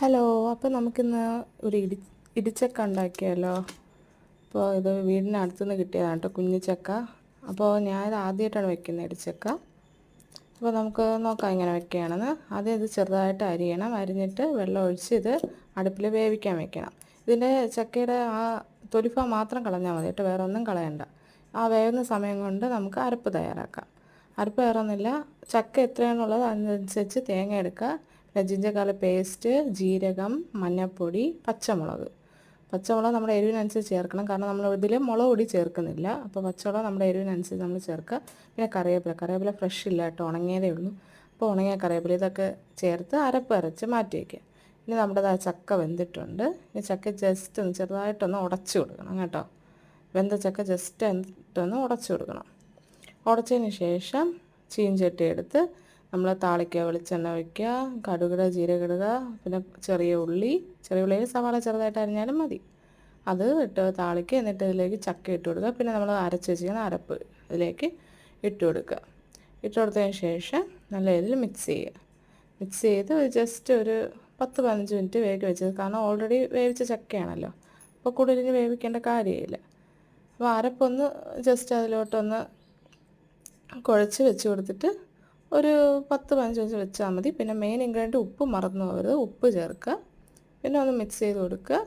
Hello അപ്പോൾ നമുക്കിന്ന് ഒരു ഇടി ഇടിച്ചക്ക ഉണ്ടാക്കിയാലോ? അപ്പോൾ ഇത് വീടിനടുത്തു നിന്ന് കിട്ടിയതാണ് കേട്ടോ ചക്ക. അപ്പോൾ ഞാൻ ഇത് ആദ്യമായിട്ടാണ് വെക്കുന്നത് ഇടിച്ചക്ക. അപ്പോൾ നമുക്ക് നോക്കാം ഇങ്ങനെ വെക്കുകയാണെന്ന്. ആദ്യം ഇത് ചെറുതായിട്ട് അരിയണം. അരിഞ്ഞിട്ട് വെള്ളം ഒഴിച്ച് ഇത് അടുപ്പിൽ വേവിക്കാൻ വെക്കണം. ഇതിന്റെ ചക്കയുടെ ആ തൊലിഫ മാത്രം കളഞ്ഞാൽ മതി കേട്ടോ വേറെ ഒന്നും കളയണ്ട. ആ വേവുന്ന സമയം കൊണ്ട് നമുക്ക് അരപ്പ് തയ്യാറാക്കാം. അരപ്പ് വേറൊന്നുമില്ല ചക്ക എത്രയാണുള്ളത് അതിനനുസരിച്ച് തേങ്ങ എടുക്കുക. ജിഞ്ചക്കാല പേസ്റ്റ് ജീരകം മഞ്ഞൾപ്പൊടി പച്ചമുളക്. പച്ചമുളക് നമ്മുടെ എരിവിനനുസരിച്ച് ചേർക്കണം. കാരണം നമ്മൾ ഇതിൽ മുളക് പൊടി ചേർക്കുന്നില്ല. അപ്പോൾ പച്ചമുളക് നമ്മുടെ എരിവിനനുസരിച്ച് നമ്മൾ ചേർക്കുക. പിന്നെ കറിവേപ്പില. കറിവേപ്പില ഫ്രഷ് ഇല്ല കേട്ടോ. ഉണങ്ങിയതേ ഉള്ളൂ. അപ്പോൾ ഉണങ്ങിയ കറിവേപ്പില ഇതൊക്കെ ചേർത്ത് അരപ്പ് അരച്ച് മാറ്റി വയ്ക്കുക. ഇനി നമ്മുടെ ചക്ക വെന്തിട്ടുണ്ട്. ഇനി ചക്ക ജസ്റ്റ് ഒന്ന് ചെറുതായിട്ടൊന്ന് ഉടച്ചു കൊടുക്കണം കേട്ടോ. വെന്ത ചക്ക ജസ്റ്റ് എന്നിട്ടൊന്ന് ഉടച്ചു കൊടുക്കണം. ഉടച്ചതിന് ശേഷം ചീഞ്ചട്ടി എടുത്ത് നമ്മൾ താളിക്കുക വെളിച്ചെണ്ണ വയ്ക്കുക കടുകട ജീരകിടുക പിന്നെ ചെറിയ ഉള്ളി ചെറിയ ഉള്ളിയിൽ സവാള ചെറുതായിട്ട് അരിഞ്ഞാലും മതി. അത് ഇട്ട് താളിക്കുക എന്നിട്ട് ഇതിലേക്ക് ചക്ക ഇട്ട് കൊടുക്കുക. പിന്നെ നമ്മൾ അരച്ച് വെച്ചിരിക്കുന്ന അരപ്പ് ഇതിലേക്ക് ഇട്ട് കൊടുക്കുക. ഇട്ട് കൊടുത്തതിന് ശേഷം നല്ല രീതിയിൽ മിക്സ് ചെയ്യുക. മിക്സ് ചെയ്ത് ജസ്റ്റ് ഒരു പത്ത് പതിനഞ്ച് മിനിറ്റ് വേഗം വെച്ചത്. കാരണം ഓൾറെഡി വേവിച്ച ചക്കയാണല്ലോ. അപ്പോൾ കൂടുതൽ വേവിക്കേണ്ട കാര്യമില്ല. അപ്പോൾ അരപ്പൊന്ന് ജസ്റ്റ് അതിലോട്ടൊന്ന് കുഴച്ച് വെച്ച് കൊടുത്തിട്ട് ഒരു പത്ത് പതിനഞ്ച് മിനിറ്റ് വെച്ചാൽ മതി. പിന്നെ മെയിൻ ഇൻഗ്രീഡിയന്റ് ഉപ്പ് മറന്നു പോകരുത്. ഉപ്പ് ചേർക്കുക. പിന്നെ ഒന്ന് മിക്സ് ചെയ്ത് കൊടുക്കുക.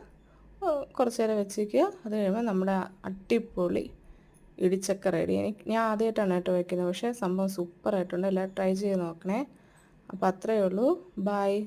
കുറച്ച് നേരം വെച്ചിരിക്കുക. അത് കഴിയുമ്പോൾ നമ്മുടെ അട്ടിപ്പൊളി ഇടിച്ചക്ക റെഡി എനിക്ക് ഞാൻ ആദ്യമായിട്ടാണ് കേട്ടോ വയ്ക്കുന്നത് പക്ഷേ സംഭവം സൂപ്പറായിട്ടുണ്ട് എല്ലാവരും ട്രൈ ചെയ്ത് നോക്കണേ. അപ്പോൾ അത്രയേ ഉള്ളൂ. ബായ്